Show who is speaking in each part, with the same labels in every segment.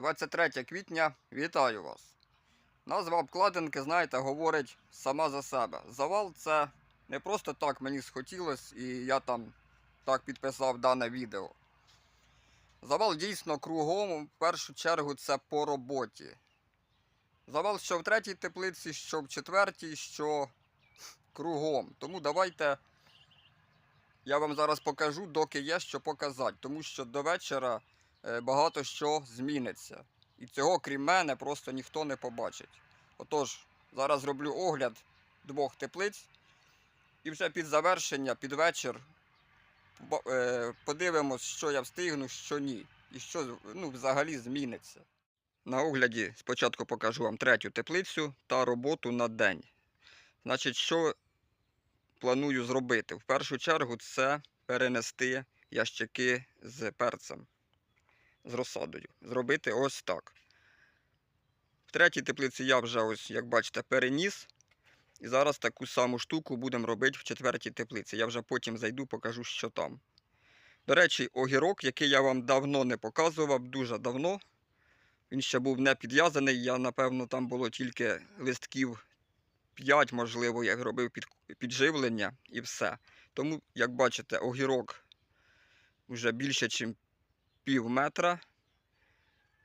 Speaker 1: 23 квітня, вітаю вас. Назва обкладинки, знаєте, говорить сама за себе. Завал це не просто так мені схотілось і я там так підписав дане відео. Завал дійсно кругом, в першу чергу, це по роботі. Завал що в третій теплиці, що в четвертій, що кругом. Тому давайте я вам зараз покажу, доки є що показати. Тому що до вечора багато що зміниться. І цього, крім мене, просто ніхто не побачить. Отож, зараз зроблю огляд двох теплиць. І вже під завершення, під вечір, е, подивимось, що я встигну, що ні. І що ну, взагалі зміниться. На огляді спочатку покажу вам третю теплицю та роботу на день. Значить, що планую зробити? В першу чергу це перенести ящики з перцем, з розсадою. Зробити ось так. В третій теплиці я вже ось, як бачите, переніс. І зараз таку саму штуку будемо робити в четвертій теплиці. Я вже потім зайду, покажу, що там. До речі, огірок, який я вам давно не показував, дуже давно. Він ще був не підв'язаний. Я, напевно, там було тільки листків 5, можливо, я робив під, підживлення і все. Тому, як бачите, огірок вже більше, ніж пів метра.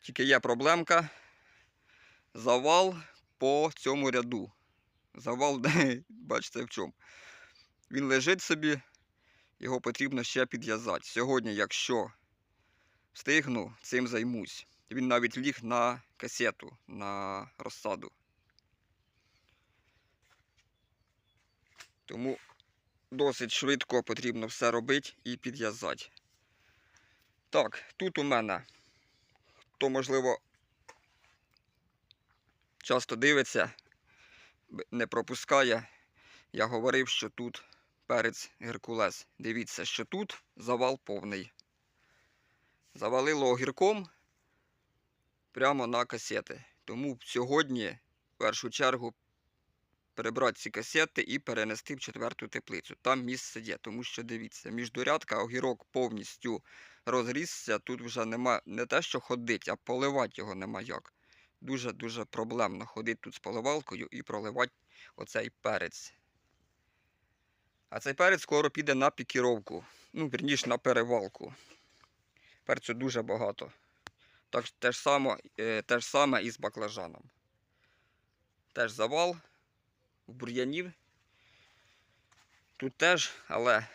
Speaker 1: Тільки є проблемка. Завал по цьому ряду. Завал, бачите, в чому. Він лежить собі, його потрібно ще підв'язати. Сьогодні, якщо встигну, цим займусь. Він навіть ліг на касету, на розсаду. Тому досить швидко потрібно все робити і підв'язати. Так, тут у мене, хто, можливо, часто дивиться, не пропускає, я говорив, що тут перець Геркулес. Дивіться, що тут завал повний. Завалило огірком прямо на касети. Тому сьогодні, в першу чергу, перебрати ці касети і перенести в четверту теплицю. Там місце є, тому що дивіться, міждурядка огірок повністю розрісся. Тут вже нема не те, що ходить, а поливати його нема як. Дуже-дуже проблемно ходити тут з поливалкою і проливати оцей перець. А цей перець скоро піде на пікіровку. Ну, вірніше, на перевалку. Перцю дуже багато. Так те ж саме, те ж саме і з баклажаном. Теж завал бур'янів. Тут теж, але,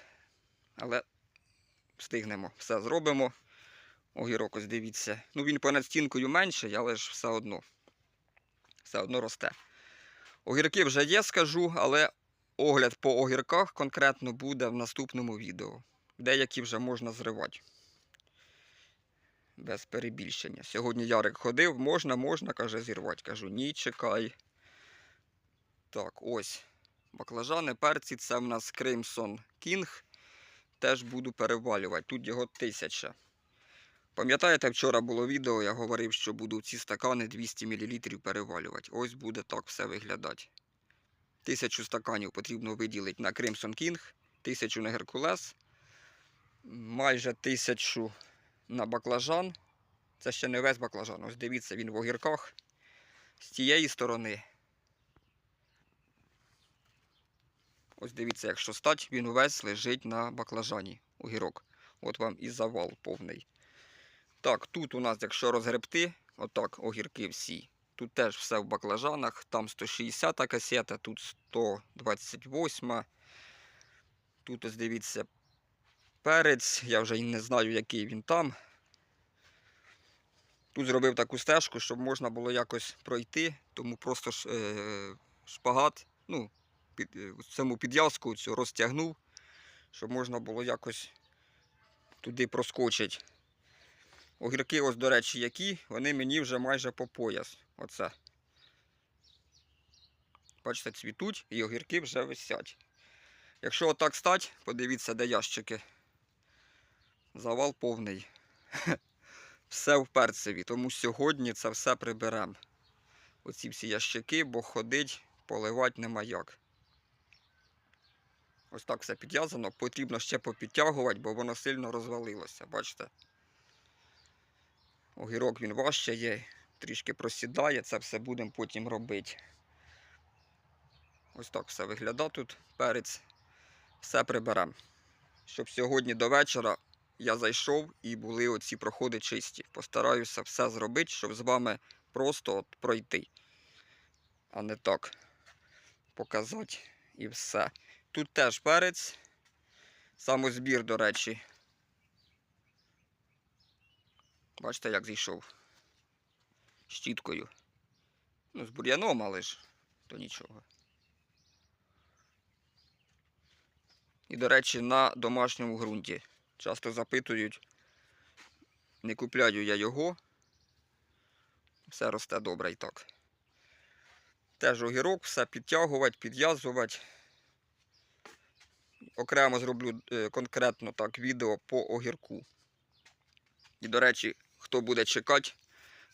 Speaker 1: але встигнемо, все зробимо. Огірок, ось дивіться. Ну він понад стінкою менший, але ж все одно. Все одно росте. Огірки вже є, скажу, але огляд по огірках конкретно буде в наступному відео. Деякі вже можна зривати. Без перебільшення. Сьогодні Ярик ходив, можна, можна, каже, зірвати. Кажу, ні, чекай. Так, ось. Баклажани, перці, це в нас Crimson King. Теж буду перевалювати. Тут його тисяча. Пам'ятаєте, вчора було відео, я говорив, що буду ці стакани 200 мл перевалювати. Ось буде так все виглядати. Тисячу стаканів потрібно виділити на Crimson King, тисячу на Геркулес, майже тисячу на баклажан. Це ще не весь баклажан. Ось дивіться, він в огірках. З тієї сторони. Ось дивіться, якщо стать, він весь лежить на баклажані. Огірок. От вам і завал повний. Так, тут у нас, якщо розгребти, отак огірки всі. Тут теж все в баклажанах. Там 160-та касета, тут 128. Тут ось дивіться перець. Я вже не знаю, який він там. Тут зробив таку стежку, щоб можна було якось пройти, тому просто е, шпагат, ну, під, е, саму підв'язку цю розтягнув, щоб можна було якось туди проскочити. Огірки, ось, до речі, які, вони мені вже майже по пояс. Оце. Бачите, цвітуть і огірки вже висять. Якщо отак стать, подивіться, де ящики. Завал повний. Все в перцеві, тому сьогодні це все приберемо. Оці всі ящики, бо ходить, поливати нема як. Ось так все підв'язано. Потрібно ще попідтягувати, бо воно сильно розвалилося. Бачите? Огірок він важче є, трішки просідає, це все будемо потім робити. Ось так все виглядає тут. Перець. Все приберемо. Щоб сьогодні до вечора я зайшов і були оці проходи чисті. Постараюся все зробити, щоб з вами просто от пройти. А не так показати і все. Тут теж перець. Самозбір, до речі. Бачите, як зійшов. Щіткою. Ну, з бур'яном, але ж то нічого. І, до речі, на домашньому ґрунті. Часто запитують, не купляю я його. Все росте добре і так. Теж огірок, все підтягувати, підв'язувати. Окремо зроблю е, конкретно так відео по огірку. І, до речі, хто буде чекати,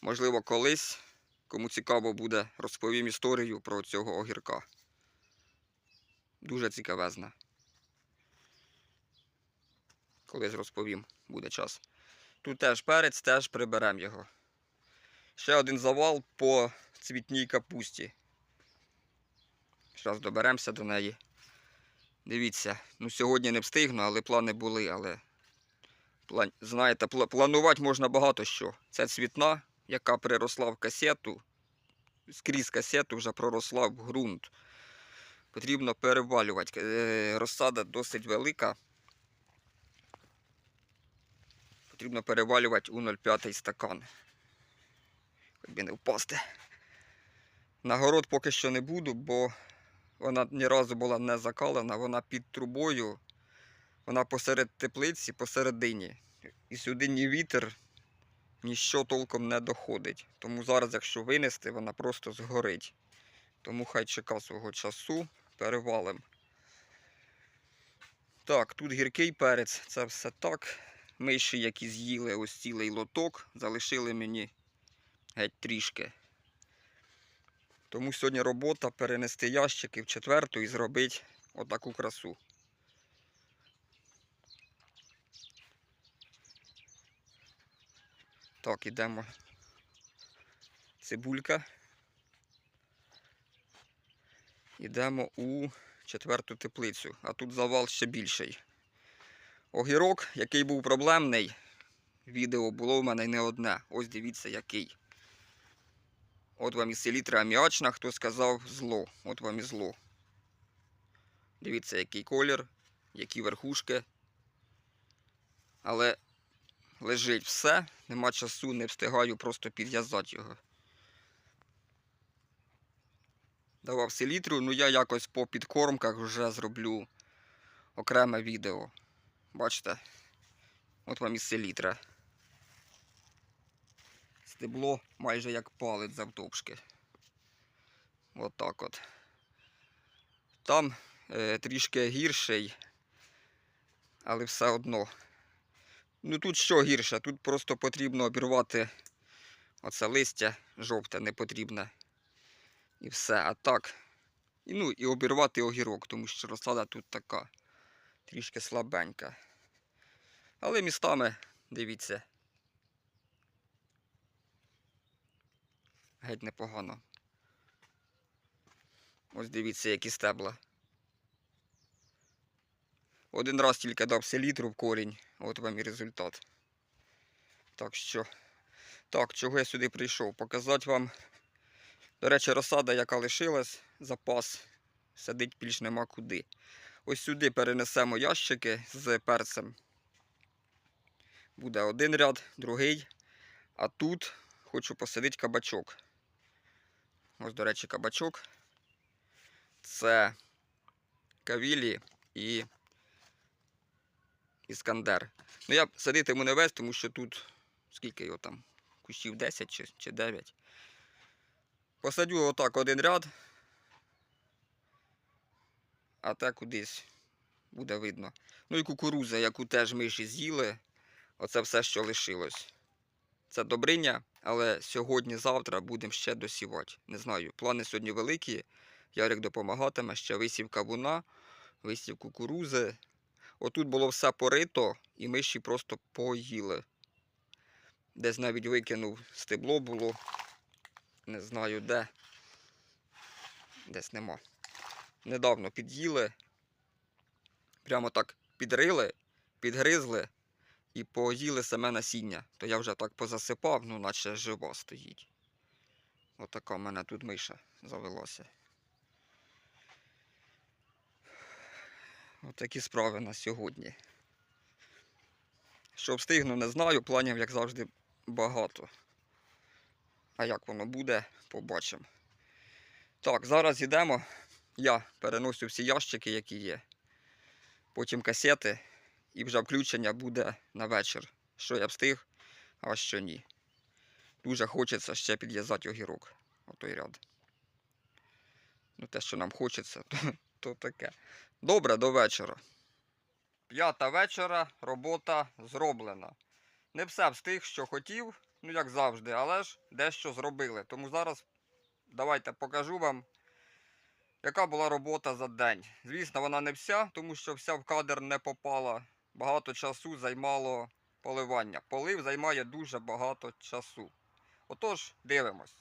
Speaker 1: можливо, колись, кому цікаво буде, розповім історію про цього огірка. Дуже цікавезна. Колись розповім, буде час. Тут теж перець, теж приберемо його. Ще один завал по цвітній капусті. Зараз доберемося до неї. Дивіться, ну сьогодні не встигну, але плани були. Але план... знаєте, пла- планувати можна багато що. Це цвітна, яка приросла в касету, скрізь касету вже проросла в ґрунт. Потрібно перевалювати. Е, Розсада досить велика. Потрібно перевалювати у 0,5 стакан. Хоч би не впасти. На город поки що не буду, бо вона ні разу була не закалена, вона під трубою, вона посеред теплиці, посередині. І сюди ні вітер, ніщо толком не доходить. Тому зараз, якщо винести, вона просто згорить. Тому хай чека свого часу, перевалим. Так, тут гіркий перець, це все так. Миші, які з'їли ось цілий лоток, залишили мені геть трішки. Тому сьогодні робота перенести ящики в четверту і зробити отаку красу. Так, ідемо. Цибулька. Йдемо у четверту теплицю, а тут завал ще більший. Огірок, який був проблемний, відео було в мене не одне. Ось дивіться який. От вам і селітра аміачна, хто сказав зло. От вам і зло. Дивіться, який колір, які верхушки. Але лежить все, нема часу, не встигаю просто підв'язати його. Давав селітру, ну я якось по підкормках вже зроблю окреме відео. Бачите? От вам і селітра. Стебло майже як палець завтовшки. От так от. Там е, трішки гірший, але все одно. Ну тут що гірше? Тут просто потрібно обірвати оце листя жовте не потрібне. І все. А так. І, ну, і обірвати огірок, тому що розсада тут така трішки слабенька. Але містами, дивіться, геть непогано. Ось дивіться, які стебла. Один раз тільки дав селітру в корінь, от вам і результат. Так що, так, чого я сюди прийшов? Показати вам, до речі, розсада, яка лишилась, запас, садить більш нема куди. Ось сюди перенесемо ящики з перцем. Буде один ряд, другий. А тут хочу посадити кабачок. Ось, до речі, кабачок. Це кавілі і іскандер. Ну, я садитиму не весь, тому що тут скільки його там? Кущів 10 чи, чи 9. Посадю отак один ряд, а те кудись буде видно. Ну і кукуруза, яку теж миші з'їли. Оце все, що лишилось. Це добриня, але сьогодні-завтра будемо ще досівати. Не знаю, плани сьогодні великі. Ярик допомагатиме, ще висів кавуна, висів кукурузи. Отут було все порито, і миші просто поїли. Десь навіть викинув стебло було. Не знаю де. Десь нема. Недавно під'їли. Прямо так підрили, підгризли і поїли саме насіння. То я вже так позасипав, ну наче жива стоїть. Отака в мене тут миша завелася. Отакі справи на сьогодні. Що встигну, не знаю. Планів, як завжди, багато. А як воно буде, побачимо. Так, зараз йдемо. Я переносю всі ящики, які є. Потім касети. І вже включення буде на вечір. Що я встиг, а що ні. Дуже хочеться ще підв'язати огірок. Отой ряд. Ну, те, що нам хочеться, то, то таке. Добре, до вечора. П'ята вечора, робота зроблена. Не все встиг, що хотів, ну як завжди, але ж дещо зробили. Тому зараз давайте покажу вам, яка була робота за день. Звісно, вона не вся, тому що вся в кадр не попала. Багато часу займало поливання. Полив займає дуже багато часу. Отож, дивимось.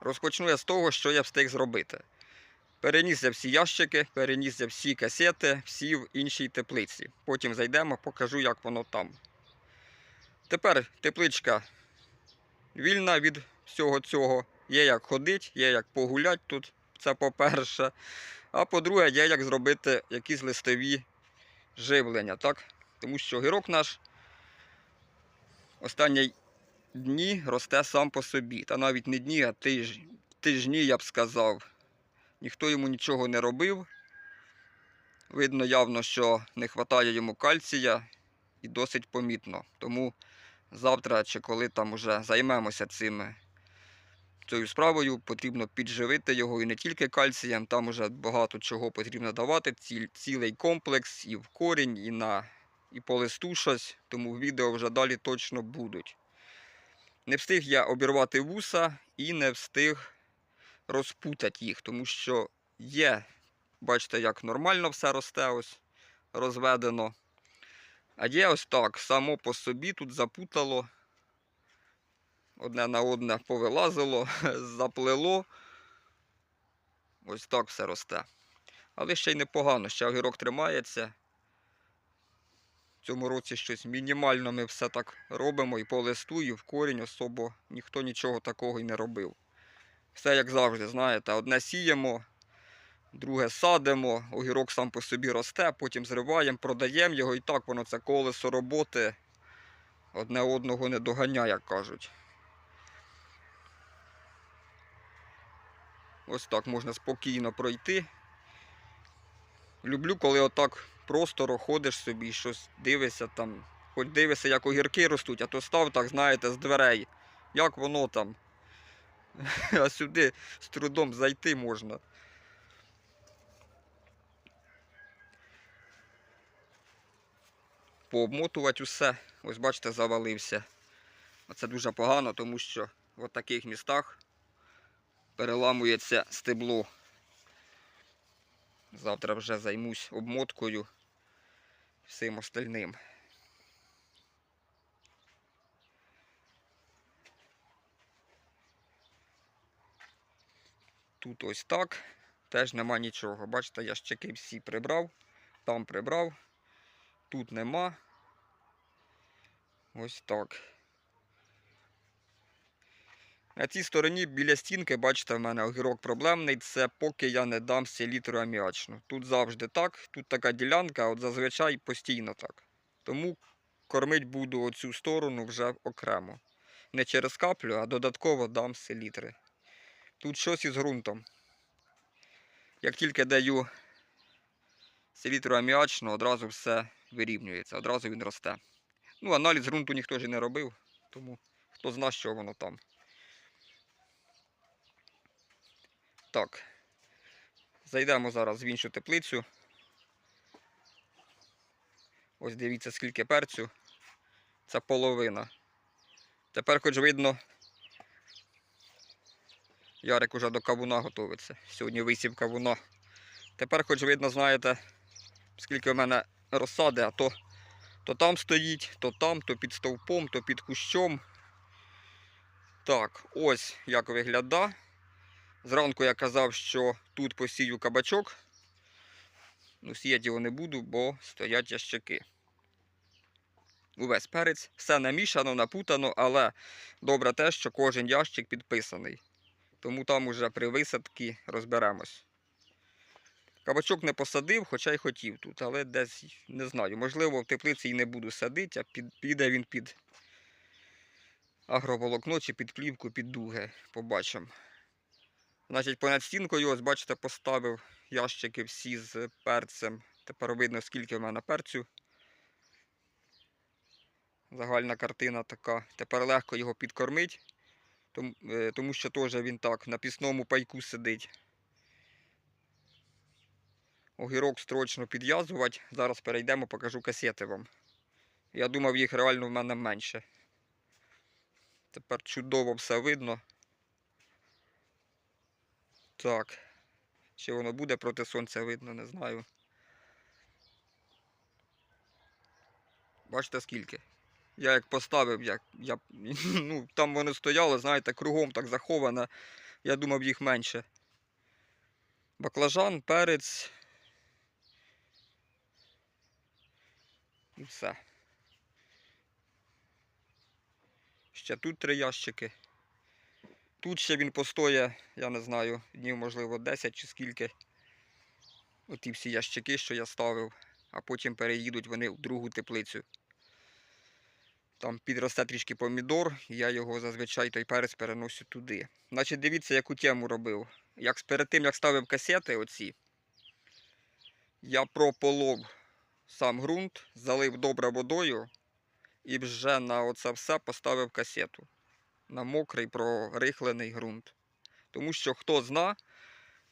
Speaker 1: Розпочну я з того, що я встиг зробити. Переніс я всі ящики, переніс я всі касети, всі в іншій теплиці. Потім зайдемо, покажу, як воно там. Тепер тепличка вільна від всього цього. Є як ходить, є як погулять тут, це по-перше. А по-друге, є як зробити якісь листові живлення, так? Тому що гірок наш останні дні росте сам по собі. Та навіть не дні, а тиж... тижні, я б сказав. Ніхто йому нічого не робив. Видно явно, що не вистачає йому кальція і досить помітно. Тому завтра чи коли там уже займемося цими, цією справою, потрібно підживити його і не тільки кальцієм, там уже багато чого потрібно давати, ці- цілий комплекс і в корінь, і, на, і по листу щось, тому відео вже далі точно будуть. Не встиг я обірвати вуса і не встиг розпутати їх, тому що є, бачите, як нормально все росте, ось розведено. А є ось так, само по собі тут запутало, одне на одне повилазило, заплело. Ось так все росте. Але ще й непогано, ще огірок тримається. В цьому році щось мінімально ми все так робимо і по листу, і в корінь особо ніхто нічого такого і не робив. Все як завжди, знаєте, одне сіємо, друге садимо, огірок сам по собі росте, потім зриваємо, продаємо його і так воно це колесо роботи одне одного не доганяє, як кажуть. Ось так можна спокійно пройти. Люблю, коли отак просторо ходиш собі, щось дивишся там. Хоч дивишся, як огірки ростуть, а то став так, знаєте, з дверей. Як воно там. А сюди з трудом зайти можна. Пообмотувати усе. Ось бачите, завалився. Це дуже погано, тому що в таких містах переламується стебло. Завтра вже займусь обмоткою всім остальним. Тут ось так. Теж нема нічого. Бачите, ящики всі прибрав, там прибрав, тут нема. Ось так. На цій стороні біля стінки, бачите, в мене огірок проблемний. Це поки я не дам селітру аміачну. Тут завжди так, тут така ділянка, от зазвичай постійно так. Тому кормить буду оцю сторону вже окремо. Не через каплю, а додатково дам селітри. Тут щось із ґрунтом. Як тільки даю селітру аміачну, одразу все вирівнюється, одразу він росте. Ну, аналіз ґрунту ніхто ж не робив, тому хто зна, що воно там. Так. Зайдемо зараз в іншу теплицю. Ось дивіться, скільки перцю. Це половина. Тепер хоч видно, Ярик уже до кавуна готується. Сьогодні висів кавуна. Тепер хоч видно, знаєте, скільки в мене розсади, а то То там стоїть, то там, то під стовпом, то під кущом. Так, ось як вигляда. Зранку я казав, що тут посію кабачок. Ну, сіяти його не буду, бо стоять ящики. Увесь перець. Все намішано, напутано, але добре те, що кожен ящик підписаний. Тому там уже при висадці розберемось. Кабачок не посадив, хоча й хотів тут, але десь не знаю. Можливо, в теплиці і не буду садити, а під, піде він під агроволокно чи під плівку, під дуги. Побачимо. Значить, понад стінкою, ось бачите, поставив ящики всі з перцем. Тепер видно, скільки в мене перцю. Загальна картина така. Тепер легко його підкормити, е, тому що теж він так на пісному пайку сидить. Огірок строчно підв'язувати. Зараз перейдемо, покажу касети вам. Я думав, їх реально в мене менше. Тепер чудово все видно. Так. Чи воно буде проти сонця видно, не знаю. Бачите скільки? Я як поставив, як, я, ну, там воно стояло, знаєте, кругом так заховане. Я думав їх менше. Баклажан, перець. І все. Ще тут три ящики. Тут ще він постоє, я не знаю, днів, можливо, 10 чи скільки. Оті всі ящики, що я ставив, а потім переїдуть вони в другу теплицю. Там підросте трішки помідор, я його зазвичай той перець переношу туди. Значить, дивіться, яку тему робив. Як перед тим, як ставив касети оці, я прополов сам ґрунт, залив добре водою і вже на оце все поставив касету. На мокрий прорихлений ґрунт. Тому що хто зна,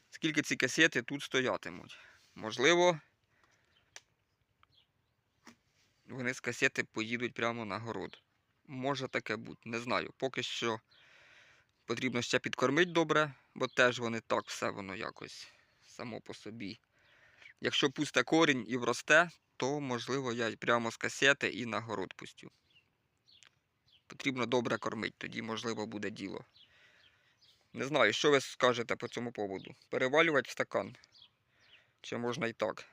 Speaker 1: скільки ці касети тут стоятимуть. Можливо, вони з касети поїдуть прямо на город. Може таке бути, не знаю. Поки що потрібно ще підкормити добре, бо теж вони так все воно якось само по собі. Якщо пусте корінь і вросте, то можливо я прямо з касети і на город пустю. Потрібно добре кормити, тоді можливо буде діло. Не знаю, що ви скажете по цьому поводу. Перевалювати в стакан. Чи можна і так?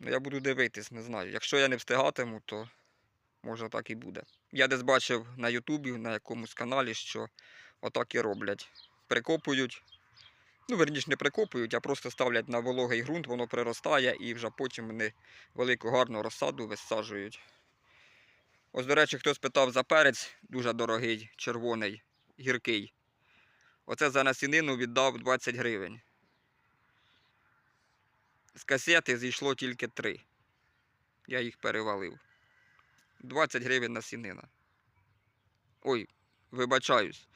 Speaker 1: Ну, я буду дивитись, не знаю. Якщо я не встигатиму, то може так і буде. Я десь бачив на Ютубі, на якомусь каналі, що отак і роблять. Прикопують. Ну, верніше, не прикопують, а просто ставлять на вологий ґрунт, воно приростає і вже потім вони велику гарну розсаду висаджують. Ось, до речі, хтось питав за перець, дуже дорогий, червоний, гіркий. Оце за насінину віддав 20 гривень. З касети зійшло тільки 3. Я їх перевалив. 20 гривень насінина. Ой, вибачаюсь.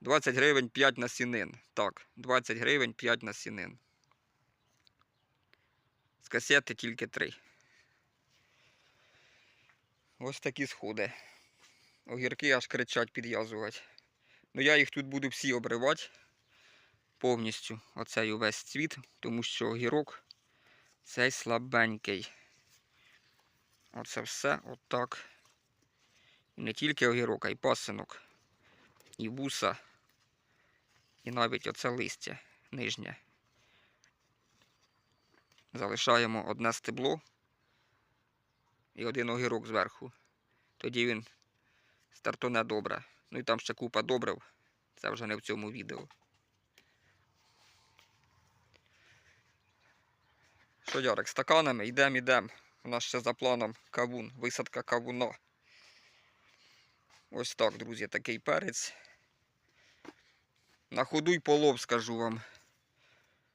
Speaker 1: 20 гривень 5 насінин. Так, 20 гривень 5 насінин. З касети тільки 3. Ось такі сходи. Огірки аж кричать підв'язувати. Ну я їх тут буду всі обривати повністю. Оцей увесь цвіт, тому що огірок цей слабенький. Оце все отак. І не тільки огірок, а й пасинок, і вуса, і навіть оце листя нижнє. Залишаємо одне стебло і один огірок зверху. Тоді він стартоне добре. Ну і там ще купа добрив. Це вже не в цьому відео. Що, Ярик, стаканами йдемо, йдемо. У нас ще за планом кавун, висадка кавуна. Ось так, друзі, такий перець. На ходу й полов, скажу вам.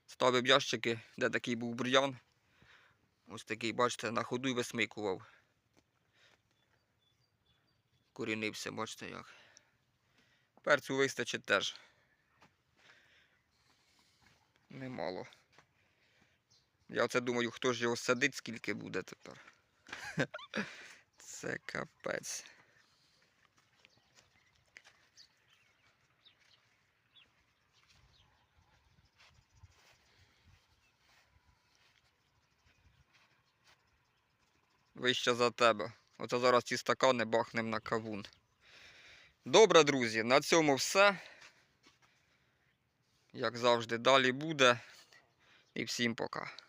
Speaker 1: Ставив ящики, де такий був бур'ян. Ось такий, бачите, на ходу й висмикував. Корінився, бачите як. Перцю вистачить теж. Немало. Я оце думаю, хто ж його садить, скільки буде тепер. Це капець. вище за тебе. Оце зараз ці стакани бахнемо на кавун. Добре, друзі, на цьому все. Як завжди, далі буде. І всім пока.